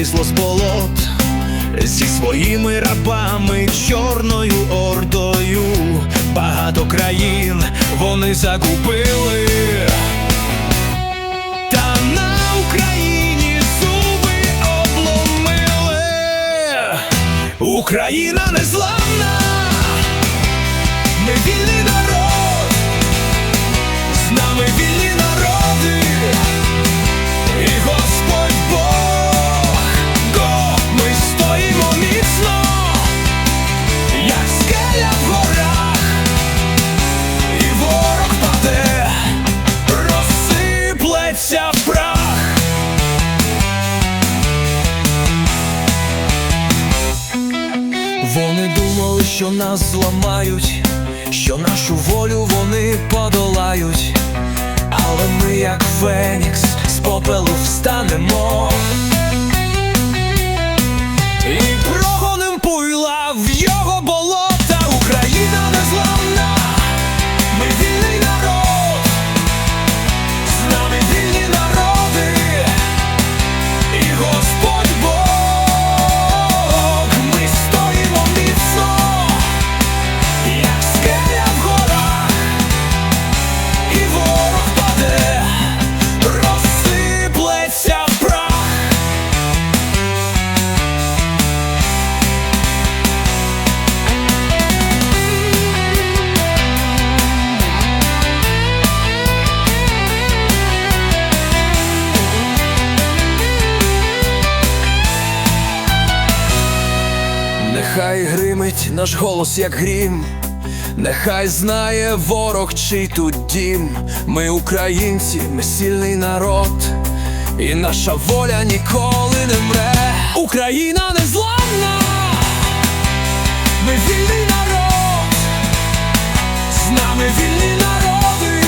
вийшло з болот зі своїми рабами, чорною ордою. Багато країн вони загубили. Та на Україні зуби обломили. Україна не ми Вони думали, що нас зламають, що нашу волю вони подолають, але ми, як Фенікс, з попелу встанемо Нехай гримить наш голос, як грім, нехай знає ворог, чий тут дім. Ми українці, ми сильний народ, і наша воля ніколи не мре. Україна не зламна, ми вільний народ, з нами вільні народи,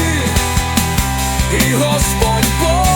і Господь Бог.